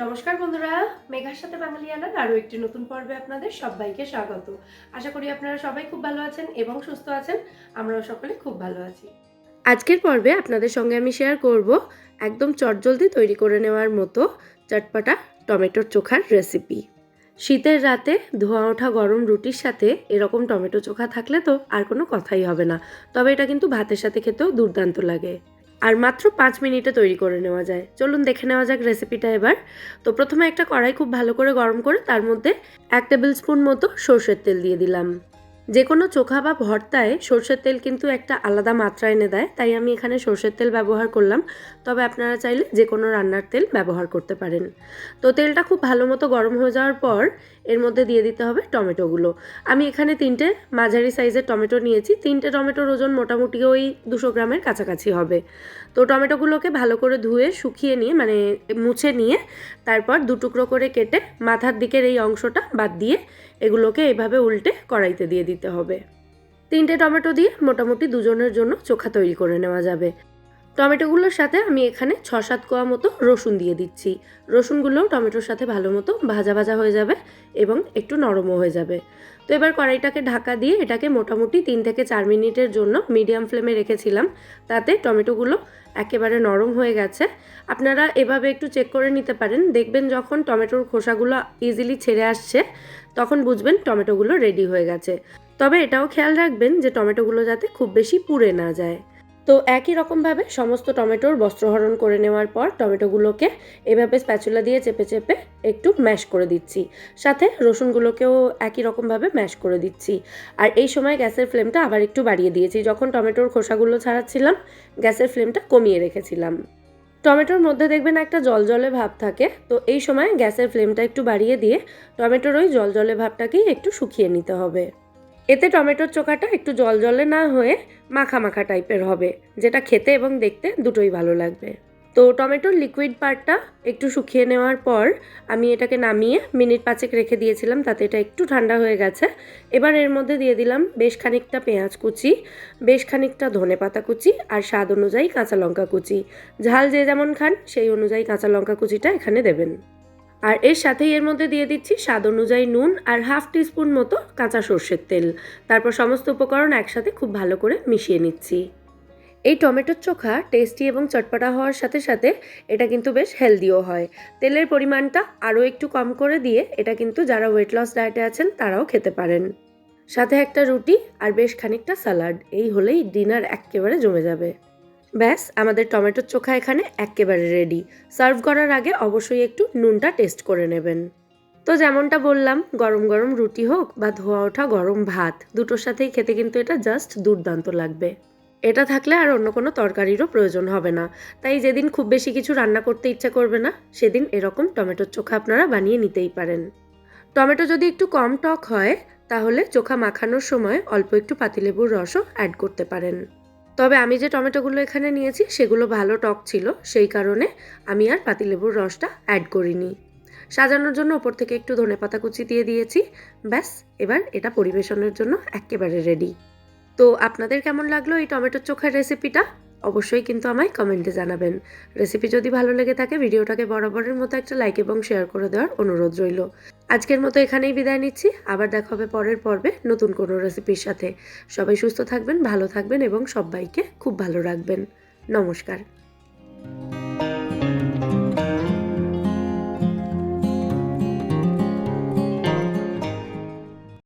নমস্কার বন্ধুরা, মেঘার সাথে বাঙালিয়ানার আরও একটি নতুন পর্বে আপনাদের সবাইকে স্বাগত। আশা করি আপনারা সবাই খুব ভালো আছেন এবং সুস্থ আছেন, আমরাও সকলে খুব ভালো আছি। আজকের পর্বে আপনাদের সঙ্গে আমি শেয়ার করব একদম চটজলদি তৈরি করে নেওয়ার মতো চটপাটা টমেটোর চোখার রেসিপি শীতের রাতে ধোয়া ওঠা গরম রুটির সাথে এরকম টমেটো চোখা থাকলে তো আর কোনো কথাই হবে না, তবে এটা কিন্তু ভাতের সাথে খেতেও দুর্দান্ত লাগে। আর মাত্র পাঁচ মিনিটে তৈরি করে নেওয়া যায়। চলুন দেখে নেওয়া যাক রেসিপিটা এবার। তো প্রথমে একটা কড়াই খুব ভালো করে গরম করে তার মধ্যে এক টেবিল স্পুন মতো সর্ষের তেল দিয়ে দিলাম। যে কোনো চোখা বা ভর্তায় সর্ষের তেল কিন্তু একটা আলাদা মাত্রা এনে দেয়, তাই আমি এখানে সর্ষের তেল ব্যবহার করলাম। তবে আপনারা চাইলে যে কোনো রান্নার তেল ব্যবহার করতে পারেন। তো তেলটা খুব ভালো মতো গরম হয়ে যাওয়ার পর এর মধ্যে দিয়ে দিতে হবে টমেটোগুলো। আমি এখানে তিনটে মাঝারি সাইজের টমেটো নিয়েছি। তিনটে টমেটোর ওজন মোটামুটি ওই দুশো গ্রামের কাছাকাছি হবে। তো টমেটোগুলোকে ভালো করে ধুয়ে, শুকিয়ে নিয়ে মানে মুছে নিয়ে তারপর দু টুকরো করে কেটে মাথার দিকের এই অংশটা বাদ দিয়ে এগুলোকে এভাবে উল্টে কড়াইতে দিয়ে দিতে হবে। তিনটে টমেটো দিয়ে মোটামুটি দুজনের জন্য চোখা তৈরি করে নেওয়া যাবে। টমেটোগুলোর সাথে আমি এখানে ছ সাত কোয়া মতো রসুন দিয়ে দিচ্ছি। রসুনগুলোও টমেটোর সাথে ভালো মতো ভাজা ভাজা হয়ে যাবে এবং একটু নরমও হয়ে যাবে। তো এবার কড়াইটাকে ঢাকা দিয়ে এটাকে মোটামুটি তিন থেকে চার মিনিটের জন্য মিডিয়াম ফ্লেমে রেখেছিলাম। তাতে টমেটোগুলো একেবারে নরম হয়ে গেছে। আপনারা এভাবে একটু চেক করে নিতে পারেন। দেখবেন যখন টমেটোর খোসাগুলো ইজিলি ছেড়ে আসছে, তখন বুঝবেন টমেটোগুলো রেডি হয়ে গেছে। তবে এটাও খেয়াল রাখবেন যে টমেটোগুলো যাতে খুব বেশি পুড়ে না যায়। তো একই রকমভাবে সমস্ত টমেটোর বস্ত্রহরণ করে নেওয়ার পর টমেটোগুলোকে এভাবে স্প্যাচুলা দিয়ে চেপে চেপে একটু ম্যাশ করে দিচ্ছি। সাথে রসুনগুলোকেও একই রকমভাবে ম্যাশ করে দিচ্ছি। আর এই সময় গ্যাসের ফ্লেমটা আবার একটু বাড়িয়ে দিয়েছি। যখন টমেটোর খোসাগুলো ছাড়াচ্ছিলাম, গ্যাসের ফ্লেমটা কমিয়ে রেখেছিলাম। টমেটোর মধ্যে দেখবেন একটা জলজলে ভাব থাকে। তো এই সময় গ্যাসের ফ্লেমটা একটু বাড়িয়ে দিয়ে টমেটোর ওই জলজলে ভাবটাকেই একটু শুকিয়ে নিতে হবে। এতে টমেটোর চোখাটা একটু জল জলে না হয়ে মাখা মাখা টাইপের হবে, যেটা খেতে এবং দেখতে দুটোই ভালো লাগবে। তো টমেটোর লিকুইড পার্টটা একটু শুকিয়ে নেওয়ার পর আমি এটাকে নামিয়ে মিনিট পাঁচেক রেখে দিয়েছিলাম, তাতে এটা একটু ঠান্ডা হয়ে গেছে। এবার এর মধ্যে দিয়ে দিলাম বেশ খানিকটা পেঁয়াজ কুচি, বেশ খানিকটা ধনে পাতা কুচি আর স্বাদ অনুযায়ী কাঁচা লঙ্কা কুচি। ঝাল যে যেমন খান, সেই অনুযায়ী কাঁচা লঙ্কা কুচিটা এখানে দেবেন। আর এর সাথেই এর মধ্যে দিয়ে দিচ্ছি স্বাদ অনুযায়ী নুন আর হাফ টিস্পুন মতো কাঁচা সর্ষের তেল। তারপর সমস্ত উপকরণ একসাথে খুব ভালো করে মিশিয়ে নিচ্ছি। এই টমেটোর চোখা টেস্টি এবং চটপটা হওয়ার সাথে সাথে এটা কিন্তু বেশ হেলদিও হয়। তেলের পরিমাণটা আরও একটু কম করে দিয়ে এটা কিন্তু যারা ওয়েট লস ডায়েটে আছেন তারাও খেতে পারেন। সাথে একটা রুটি আর বেশ খানিকটা স্যালাড এই হলেই ডিনার একেবারে জমে যাবে। ব্যাস, আমাদের টমেটোর চোখা এখানে একেবারে রেডি সার্ভ করার আগে অবশ্যই একটু নুনটা টেস্ট করে নেবেন। তো যেমনটা বললাম, গরম গরম রুটি হোক বা ধোয়া ওঠা গরম ভাত, দুটোর সাথেই খেতে কিন্তু এটা জাস্ট দুর্দান্ত লাগবে। এটা থাকলে আর অন্য কোনো তরকারিরও প্রয়োজন হবে না। তাই যেদিন খুব বেশি কিছু রান্না করতে ইচ্ছা করবে না, সেদিন এরকম টমেটোর চোখা আপনারা বানিয়ে নিতেই পারেন। টমেটো যদি একটু কম টক হয়, তাহলে চোখা মাখানোর সময় অল্প একটু পাতিলেবুর রসও অ্যাড করতে পারেন। তবে আমি যে টমেটোগুলো এখানে নিয়েছি, সেগুলো ভালো টক ছিল। সেই কারণে আমি আর পাতিলেবুর রসটা অ্যাড করিনি। সাজানোর জন্য ওপর থেকে একটু ধনেপাতা কুচি দিয়ে দিয়েছি। ব্যাস, এবার এটা পরিবেশনের জন্য একেবারে রেডি তো আপনাদের কেমন লাগল এই টমেটোর চোখের রেসিপিটা অবশ্যই কিন্তু আমায় কমেন্টে জানাবেন। রেসিপি যদি ভালো লেগে থাকে, ভিডিওটাকে বরাবরের মতো একটা লাইক এবং শেয়ার করে দেওয়ার অনুরোধ রইল। আজকের মতো এখানেই বিদায় নিচ্ছি। আবার দেখা হবে পরের পর্বে নতুন কোনো রেসিপির সাথে। সবাই সুস্থ থাকবেন, ভালো থাকবেন এবং সবাইকে খুব ভালো রাখবেন। নমস্কার।